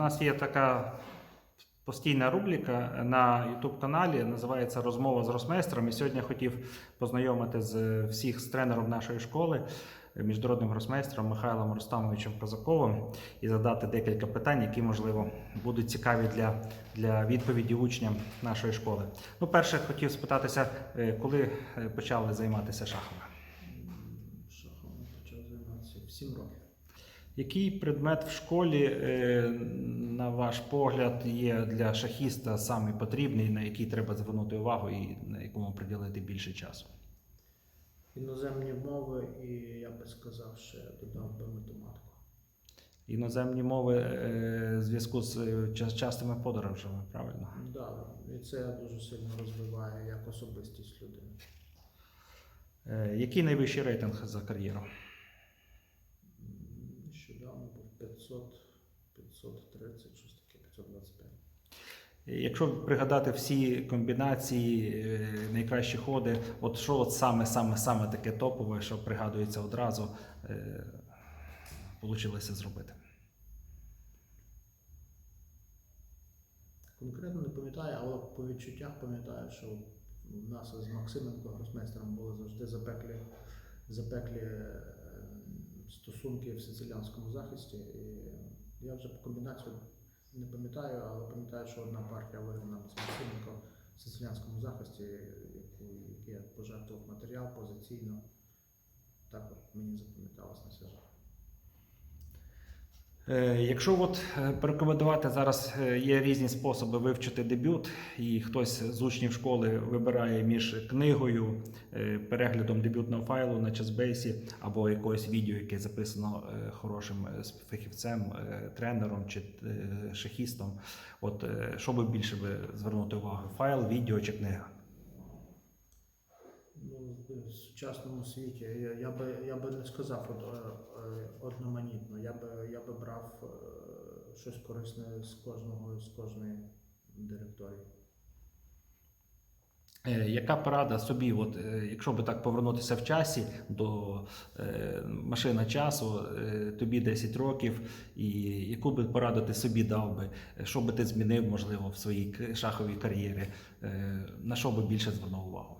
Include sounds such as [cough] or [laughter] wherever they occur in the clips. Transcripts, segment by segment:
нас є така постійна рубрика на youtube каналі називається Розмова з гросмейстером. І сьогодні хотів познайомити з всіх з тренером нашої школи, міжнародним гросмейстером Михайлом Рустамовичем Козаковим і задати декілька питань, які, можливо, будуть цікаві для, для відповіді учням нашої школи. Ну, перше, хотів спитатися, е, коли е, почали займатися шахами? Шахом почав займатися в 7 років. Який предмет в школі, е, на ваш погляд, є для шахіста самий потрібний, на який треба звернути увагу і на якому приділити більше часу? Іноземні мови і я би сказав, ще додав би математику. Іноземні мови е, в зв'язку з е, частими подорожами, правильно? Да, і це дуже сильно розвиває як особистість людини. Який найвищий рейтинг за кар'єру? М, був 500, 530, щось таке, 525. Е, Якщо пригадати всі комбінації, е, найкращі ходи, от що от саме, саме, саме таке топове, що пригадується одразу, е, зробити? Конкретно не пам'ятаю, але по відчуттях пам'ятаю, що в нас з Максименко гросмейстером були завжди запеклі, запеклі стосунки в сицилянському захисті. І я вже по комбінацію не пам'ятаю, але пам'ятаю, що одна партія виграна Максименко в сицилянському захисті, який я пожертвував матеріал позиційно. Так от мені запам'яталось на. Е, Якщо от е, порекомендувати зараз е, є різні способи вивчити дебют, і хтось з учнів школи вибирає між книгою, е, переглядом дебютного файлу на часбейсі або якогось відео, яке записано е, хорошим е, фахівцем, е, тренером чи е, шахістом. От е, що би більше би звернути увагу? Файл, відео чи книга? В сучасному світі я, я би я би не сказав от, е, е, одноманітно. Я би я би брав е, щось корисне з кожного з кожної директорії. Яка порада собі, от, якщо би так повернутися в часі до е, машина часу, е, тобі 10 років, і яку би пораду ти собі дав би, що би ти змінив, можливо, в своїй шаховій кар'єрі, е, на що би більше звернув увагу?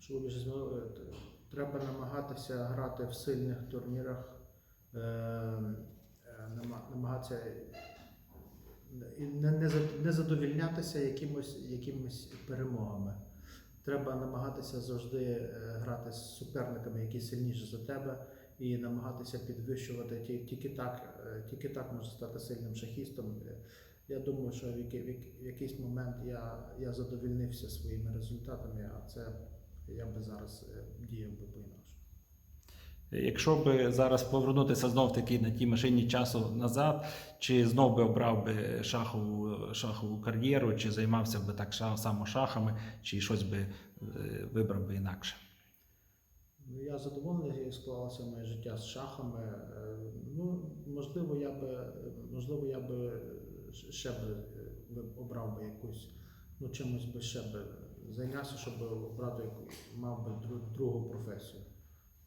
Що змінили, треба намагатися грати в сильних турнірах, е, е, нама- намагатися і не, не, за- не задовільнятися якимось, якимось перемогами. Треба намагатися завжди е, грати з суперниками, які сильніші за тебе, і намагатися підвищувати тільки так, е, тільки так можна стати сильним шахістом. Е, Я думаю, що в якийсь момент я, я задовільнився своїми результатами, а це я би зараз е, діяв би по-інакше. Якщо би зараз повернутися знов таки на тій машині часу назад, чи знов би обрав би шахову, шахову кар'єру, чи займався би так само шахами, чи щось би е, вибрав би інакше? Ну, я задоволений, як склалося моє життя з шахами. Е, Ну, можливо, я би, можливо, я би ще е, обрав би якусь, ну чимось би ще би зайнявся, щоб обрати мав би другу професію.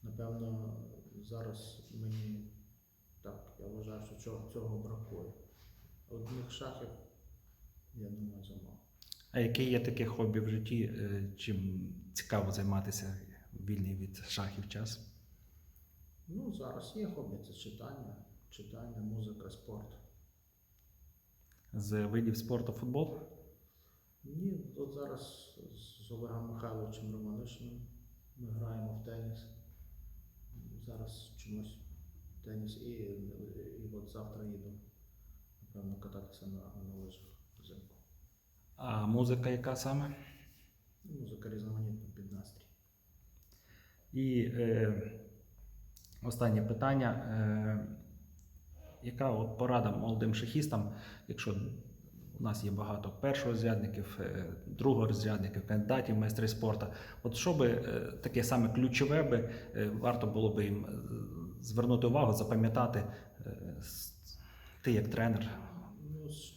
Напевно, зараз мені так, я вважаю, що цього, цього бракує. Одних шахів, я думаю, замало. А яке є таке хобі в житті, е, чим цікаво займатися вільний від шахів час? Ну, зараз є хобі, це читання, читання, музика, спорт. З видів спорту футбол? Ні, от зараз з Олегом Михайловичем Романишиним ми граємо в теніс. Зараз чомусь теніс і, і от завтра їду, напевно, кататися на, на лижах взимку. А музика яка саме? Музика різноманітна під настрій. І е, останнє питання. Е, яка от порада молодим шахістам, якщо у нас є багато першорозрядників, е, другорозрядників, кандидатів майстри спорту, от що би е, таке саме ключове би е, варто було би їм звернути увагу, запам'ятати ти як тренер? Ну, з,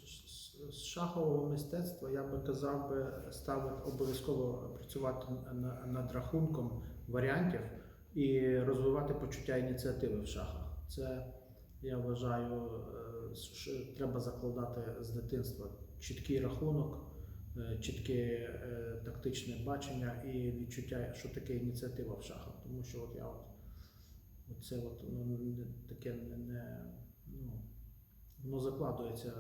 шахового мистецтва я би казав би ставити обов'язково працювати на- над рахунком варіантів і розвивати почуття ініціативи в шахах. Це Я вважаю, е, що треба закладати з дитинства чіткий рахунок, е, чітке е, тактичне бачення і відчуття, що таке ініціатива в шахах. Тому що от я от, це от, ну, таке не, ну, воно закладується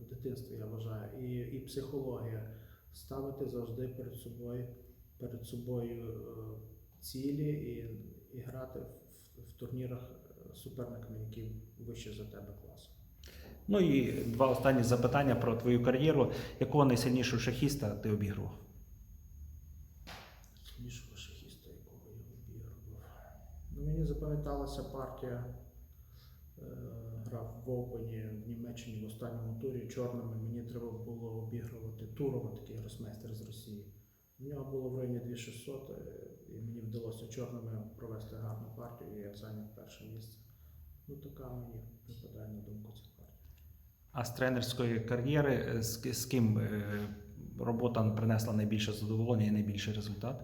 в дитинстві, я вважаю. І, і психологія ставити завжди перед собою, перед собою цілі і, і грати в, в турнірах суперниками, які вище за тебе класу. Ну і два останні запитання про твою кар'єру. Якого найсильнішого шахіста ти обігрував? Сильнішого шахіста, якого я обігрував. Ну, мені запам'яталася партія. е, Грав в Опені в Німеччині в останньому турі чорними. Мені треба було обігрувати Турова, такий гросмейстер з Росії. У нього було в районі 2600, е, і мені вдалося чорними провести гарну партію, і я зайняв перше місце. Ну, така мені припадає на думку ця партія. А з тренерської кар'єри е, з, з ким е, робота принесла найбільше задоволення і найбільший результат?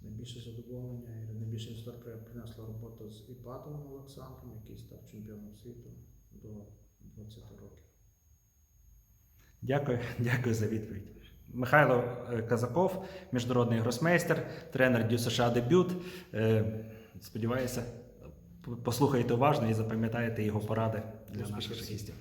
Найбільше задоволення і найбільший результат принесла робота з Іпатовим Олександром, який став чемпіоном світу до 20 років. Дякую, [laughs] дякую за відповідь. Михайло е, Казаков, міжнародний гросмейстер, тренер Дю США дебют. Е, Сподіваюся, послухайте уважно і запам'ятаєте його поради для наших шахістів.